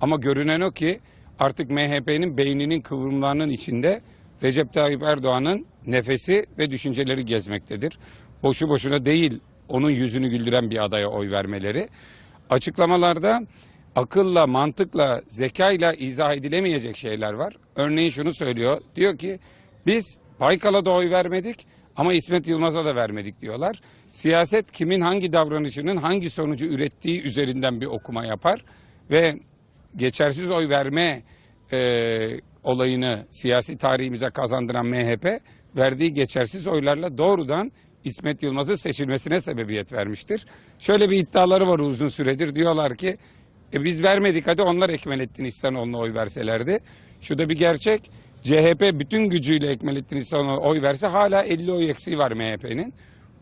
Ama görünen o ki artık MHP'nin beyninin kıvrımlarının içinde Recep Tayyip Erdoğan'ın nefesi ve düşünceleri gezmektedir. Boşu boşuna değil onun yüzünü güldüren bir adaya oy vermeleri. Açıklamalarda akılla, mantıkla, zekayla izah edilemeyecek şeyler var. Örneğin şunu söylüyor. Diyor ki biz Baykal'a da oy vermedik ama İsmet Yılmaz'a da vermedik diyorlar. Siyaset kimin hangi davranışının hangi sonucu ürettiği üzerinden bir okuma yapar ve geçersiz oy verme e, olayını siyasi tarihimize kazandıran MHP verdiği geçersiz oylarla doğrudan İsmet Yılmaz'ın seçilmesine sebebiyet vermiştir. Şöyle bir iddiaları var uzun süredir. Diyorlar ki e biz vermedik hadi onlar Ekmelettin İhsanoğlu'na oy verselerdi. Şu da bir gerçek. CHP bütün gücüyle Ekmelettin İhsanoğlu'na oy verse hala 50 oy eksiği var MHP'nin.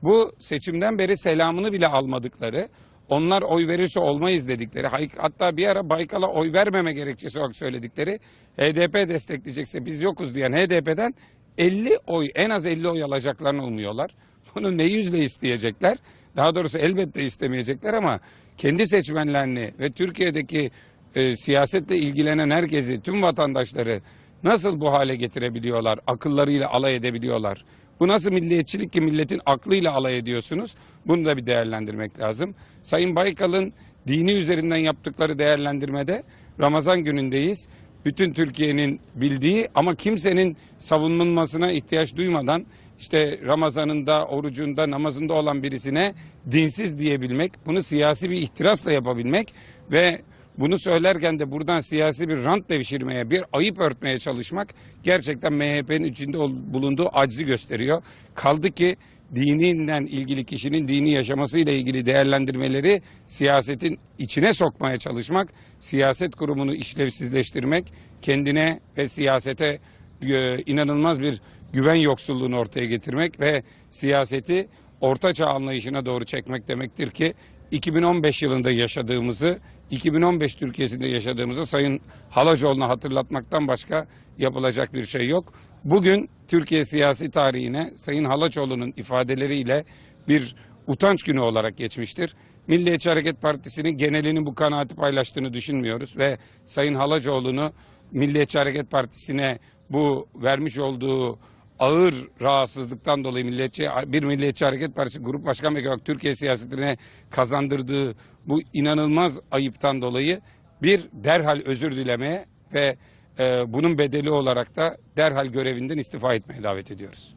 Bu seçimden beri selamını bile almadıkları, onlar oy verirse olmayız dedikleri, hatta bir ara Baykal'a oy vermeme gerekçesi olarak söyledikleri, HDP destekleyecekse biz yokuz diyen HDP'den 50 oy, en az 50 oy alacaklarını umuyorlar. Bunu ne yüzle isteyecekler? Daha doğrusu elbette istemeyecekler ama kendi seçmenlerini ve Türkiye'deki e, siyasetle ilgilenen herkesi, tüm vatandaşları nasıl bu hale getirebiliyorlar, akıllarıyla alay edebiliyorlar? Bu nasıl milliyetçilik ki milletin aklıyla alay ediyorsunuz? Bunu da bir değerlendirmek lazım. Sayın Baykal'ın dini üzerinden yaptıkları değerlendirmede Ramazan günündeyiz. Bütün Türkiye'nin bildiği ama kimsenin savunulmasına ihtiyaç duymadan işte Ramazan'ında, orucunda, namazında olan birisine dinsiz diyebilmek, bunu siyasi bir ihtirasla yapabilmek ve bunu söylerken de buradan siyasi bir rant devşirmeye, bir ayıp örtmeye çalışmak gerçekten MHP'nin içinde bulunduğu aczi gösteriyor. Kaldı ki dininden ilgili kişinin dini yaşamasıyla ilgili değerlendirmeleri siyasetin içine sokmaya çalışmak, siyaset kurumunu işlevsizleştirmek, kendine ve siyasete e, inanılmaz bir güven yoksulluğunu ortaya getirmek ve siyaseti ortaçağ anlayışına doğru çekmek demektir ki 2015 yılında yaşadığımızı, 2015 Türkiye'sinde yaşadığımızı Sayın Halacoğlu'na hatırlatmaktan başka yapılacak bir şey yok. Bugün Türkiye siyasi tarihine Sayın Halaçoğlu'nun ifadeleriyle bir utanç günü olarak geçmiştir. Milliyetçi Hareket Partisi'nin genelinin bu kanaati paylaştığını düşünmüyoruz ve Sayın Halacoğlu'nu Milliyetçi Hareket Partisi'ne bu vermiş olduğu ağır rahatsızlıktan dolayı milliyetçi bir Milliyetçi Hareket Partisi Grup Başkan Vekili Türkiye siyasetine kazandırdığı bu inanılmaz ayıptan dolayı bir derhal özür dilemeye ve e, bunun bedeli olarak da derhal görevinden istifa etmeye davet ediyoruz.